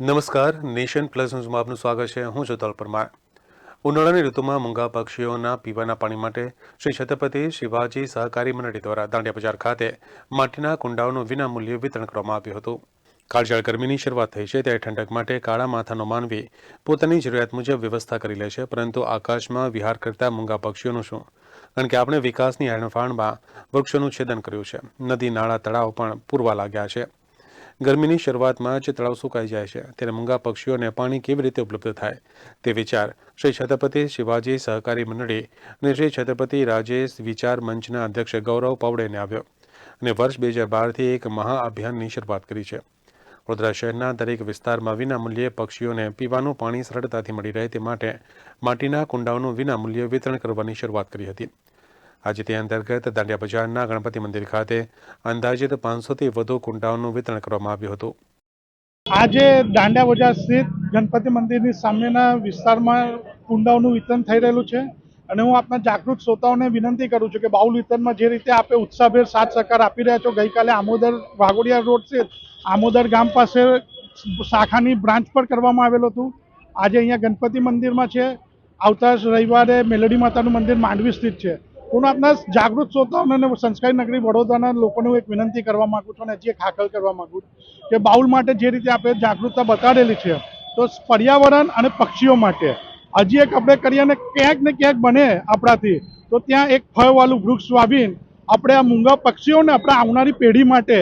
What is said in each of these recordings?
નમસ્કાર, nation plus ન્યૂઝમાં આપનું સ્વાગત છે. હું છું પરમાર ઉનાળાની ઋતુમાં મૂંગા પક્ષીઓના પીવાના પાણી માટે શ્રી છત્રપતિ શિવાજી સહકારી મંડળી દ્વારા દાંડિયા બજાર ખાતે માટીના કુંડાઓનું વિનામૂલ્યે વિતરણ કરવામાં આવ્યું હતું. કાળજાળ ગરમીની શરૂઆત થઈ છે ત્યારે ઠંડક માટે કાળા માથાનો માનવી પોતાની જરૂરિયાત મુજબ વ્યવસ્થા કરી લે છે, પરંતુ આકાશમાં વિહાર કરતા મૂંગા પક્ષીઓનું શું? કારણ કે આપણે વિકાસની હેણફાણમાં વૃક્ષોનું છેદન કર્યું છે. નદી, નાળા, તળાવ પણ પૂરવા લાગ્યા છે. ગરમીની શરૂઆતમાં જ તળાવ સુકાઈ જાય છે. ત્યારે મૂંગા પક્ષીઓને પાણી કેવી રીતે ઉપલબ્ધ થાય? તે વિચાર શ્રી છત્રપતિ શિવાજી સહકારી મંડળી અને શ્રી છત્રપતિ રાજેશ વિચાર મંચના અધ્યક્ષ ગૌરવ પાવડેને આવ્યો અને વર્ષ બે હજાર બારથી એક મહાઅભિયાનની શરૂઆત કરી છે. વડોદરા શહેરના દરેક વિસ્તારમાં વિનામૂલ્યે પક્ષીઓને પીવાનું પાણી સરળતાથી મળી રહે તે માટે માટીના કુંડાઓનું વિનામૂલ્યે વિતરણ કરવાની શરૂઆત કરી હતી. આજે તે અંતર્ગત દાંડિયા બજારના ગણપતિ મંદિર ખાતે અંદાજિત પાંચસોથી વધુ કુંડાઓનું વિતરણ કરવામાં આવ્યું હતું. આજે દાંડિયા બજાર સ્થિત ગણપતિ મંદિરની સામેના વિસ્તારમાં કુંડાઓનું વિતરણ થઈ રહેલું છે અને હું આપના જાગૃત શ્રોતાઓને વિનંતી કરું છું કે બાઉલ વિતરણમાં જે રીતે આપે ઉત્સાહભેર સાથ સહકાર આપી રહ્યા છો, ગઈકાલે આમોદર વાઘોડિયા રોડ સ્થિત આમોદર ગામ પાસે શાખાની બ્રાન્ચ પર કરવામાં આવેલું હતું. આજે અહીંયા ગણપતિ મંદિરમાં છે. આવતા રવિવારે મેલડી માતાનું મંદિર માંડવી સ્થિત છે. હું આપના જાગૃત શ્રોતાઓને અને સંસ્કારી નગરી વડોદરાના લોકોને હું એક વિનંતી કરવા માગું છું અને હજી એક હાકલ કરવા માંગુ છું કે બાઉલ માટે જે રીતે આપણે જાગૃતતા બતાડેલી છે તો પર્યાવરણ અને પક્ષીઓ માટે. હજી એક આપણે કરીએ અને ક્યાંક ને ક્યાંક બને આપણાથી. તો ત્યાં એક ફળવાળું વૃક્ષ વાવીને આપણે આ મૂંગા પક્ષીઓને આપણે આવનારી પેઢી માટે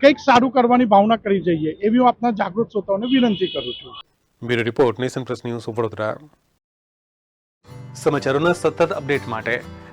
કંઈક સારું કરવાની ભાવના કરી જઈએ. એવી હું આપના જાગૃત શ્રોતાઓને વિનંતી કરું છું. Bureau report nation plus news Vadodara. સમાચારોના સતત અપડેટ માટે